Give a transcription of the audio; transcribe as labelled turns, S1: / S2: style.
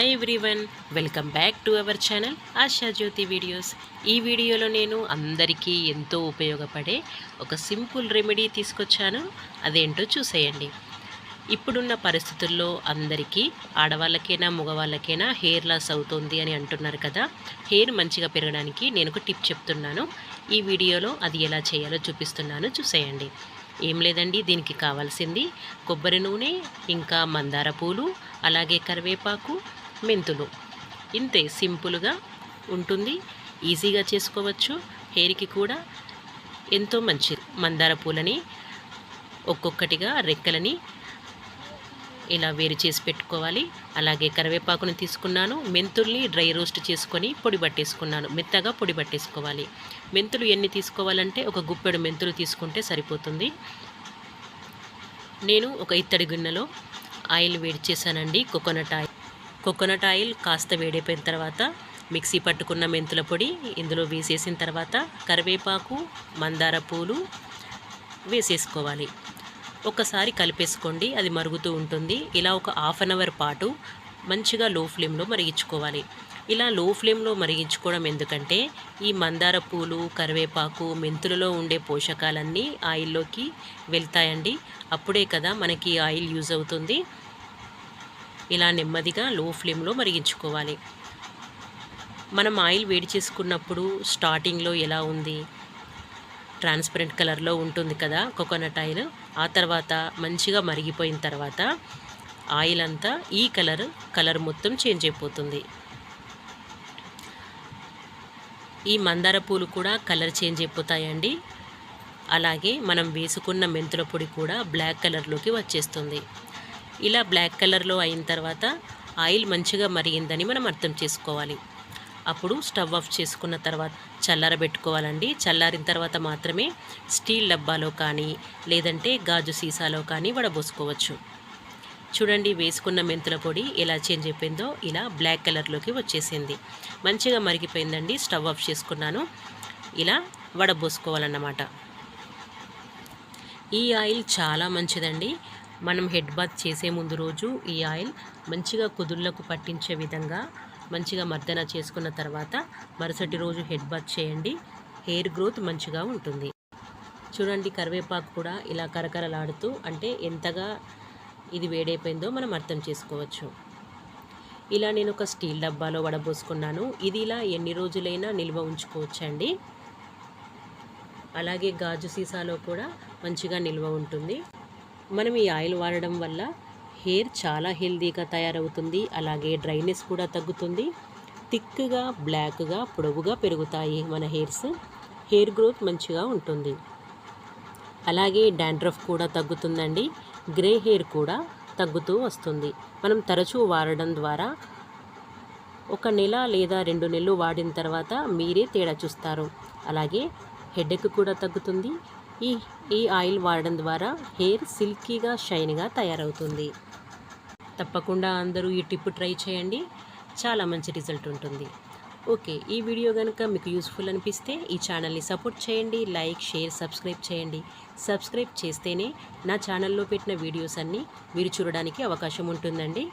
S1: Hi everyone welcome back to our channel Asha Jyothi videos ఈ వీడియోలో నేను అందరికీ ఎంతో ఉపయోగపడే ఒక సింపుల్ రెమెడీ తీసుకొచ్చాను. అదేంటో చూసేయండి. ఇప్పుడున్న పరిస్థితుల్లో అందరికీ ఆడవాళ్ళకైనా మగవాళ్ళకైనా హెయిర్ లాస్ అవుతుంది అని అంటున్నారు కదా. హెయిర్ మంచిగా పెరగడానికి నేను ఒక టిప్ చెప్తున్నాను. ఈ వీడియోలో అది ఎలా చేయాలో చూపిస్తున్నాను. చూసేయండి. ఏం లేదండి దీనికి కావాల్సింది కొబ్బరి నూనె ఇంకా మందార పూలు అలాగే కరివేపాకు మెంతులు. ఇంతే సింపుల్గా ఉంటుంది ఈజీగా చేసుకోవచ్చు హెయిర్కి కూడా ఎంతో మంచిది. మందార పూలని ఒక్కొక్కటిగా రెక్కలని ఇలా వేరు చేసి పెట్టుకోవాలి. అలాగే కరివేపాకును తీసుకున్నాను మెంతుల్ని డ్రై రోస్ట్ చేసుకొని పొడి పట్టేసుకున్నాను మెత్తగా పొడి పట్టేసుకోవాలి. మెంతులు ఎన్ని తీసుకోవాలంటే ఒక గుప్పెడు మెంతులు తీసుకుంటే సరిపోతుంది. నేను ఒక ఇత్తడి గిన్నెలో ఆయిల్ వేడి చేశానండి కోకోనట్ ఆయిల్. కోకోనట్ ఆయిల్ కాస్త వేడైపోయిన తర్వాత మిక్సీ పట్టుకున్న మెంతుల పొడి ఇందులో వేసేసిన తర్వాత కరివేపాకు మందార పూలు వేసేసుకోవాలి. ఒకసారి కలిపేసుకోండి అది మరుగుతూ ఉంటుంది. ఇలా ఒక హాఫ్ అన్ అవర్ పాటు మంచిగా లో ఫ్లేమ్లో మరిగించుకోవాలి. ఇలా లో ఫ్లేమ్లో మరిగించుకోవడం ఎందుకంటే ఈ మందార పూలు కరివేపాకు మెంతులలో ఉండే పోషకాలన్నీ ఆయిల్లోకి వెళ్తాయండి. అప్పుడే కదా మనకి ఆయిల్ యూజ్ అవుతుంది. ఇలా నెమ్మదిగా లో ఫ్లేమ్లో మరిగించుకోవాలి. మనం ఆయిల్ వేడి చేసుకున్నప్పుడు స్టార్టింగ్లో ఎలా ఉంది? ట్రాన్స్పరెంట్ కలర్లో ఉంటుంది కదా కోకోనట్ ఆయిల్. ఆ తర్వాత మంచిగా మరిగిపోయిన తర్వాత ఆయిల్ అంతా ఈ కలర్ కలర్ మొత్తం చేంజ్ అయిపోతుంది. ఈ మందార పూలు కూడా కలర్ చేంజ్ అయిపోతాయండి. అలాగే మనం వేసుకున్న మెంతుల పొడి కూడా బ్లాక్ కలర్లోకి వచ్చేస్తుంది. ఇలా బ్లాక్ కలర్లో అయిన తర్వాత ఆయిల్ మంచిగా మరిగిందని మనం అర్థం చేసుకోవాలి. అప్పుడు స్టవ్ ఆఫ్ చేసుకున్న తర్వాత చల్లారబెట్టుకోవాలండి. చల్లారిన తర్వాత మాత్రమే స్టీల్ డబ్బాలో కానీ లేదంటే గాజు సీసాలో కానీ వడబోసుకోవచ్చు. చూడండి వేసుకున్న మెంతుల పొడి ఎలా చేంజ్ అయిపోయిందో ఇలా బ్లాక్ కలర్లోకి వచ్చేసింది. మంచిగా మరిగిపోయిందండి స్టవ్ ఆఫ్ చేసుకున్నాను. ఇలా వడబోసుకోవాలన్నమాట. ఈ ఆయిల్ చాలా మంచిదండి. మనం హెడ్ బాత్ చేసే ముందు రోజు ఈ ఆయిల్ మంచిగా కుదుళ్ళకు పట్టించే విధంగా మంచిగా మర్దన చేసుకున్న తర్వాత మరుసటి రోజు హెడ్ బాత్ చేయండి. హెయిర్ గ్రోత్ మంచిగా ఉంటుంది. చూడండి కరివేపాకు కూడా ఇలా కరకరలాడుతూ అంటే ఎంతగా ఇది వేడైపోయిందో మనం అర్థం చేసుకోవచ్చు. ఇలా నేను ఒక స్టీల్ డబ్బాలో వడబోసుకున్నాను. ఇది ఇలా ఎన్ని రోజులైనా నిల్వ ఉంచుకోవచ్చండి. అలాగే గాజు సీసాలో కూడా మంచిగా నిల్వ ఉంటుంది. మనం ఈ ఆయిల్ వాడడం వల్ల హెయిర్ చాలా హెల్దీగా తయారవుతుంది అలాగే డ్రైనెస్ కూడా తగ్గుతుంది. థిక్గా బ్లాక్గా పొడవుగా పెరుగుతాయి మన హెయిర్స్. హెయిర్ గ్రోత్ మంచిగా ఉంటుంది. అలాగే డాండ్రఫ్ కూడా తగ్గుతుందండి. గ్రే హెయిర్ కూడా తగ్గుతూ వస్తుంది. మనం తరచూ వాడడం ద్వారా ఒక నెల లేదా రెండు నెలలు వాడిన తర్వాత మీరే తేడా చూస్తారు. అలాగే హెడేక్ కూడా తగ్గుతుంది. ఈ ఈ ఆయిల్ వాడడం ద్వారా హెయిర్ సిల్కీగా షైన్గా తయారవుతుంది. తప్పకుండా అందరూ ఈ టిప్ ట్రై చేయండి. చాలా మంచి రిజల్ట్ ఉంటుంది. ఓకే ఈ వీడియో కనుక మీకు యూస్ఫుల్ అనిపిస్తే ఈ ఛానల్ని సపోర్ట్ చేయండి. లైక్ షేర్ సబ్స్క్రైబ్ చేయండి. సబ్స్క్రైబ్ చేస్తేనే నా ఛానల్లో పెట్టిన వీడియోస్ అన్నీ మీరు చూడడానికి అవకాశం ఉంటుందండి.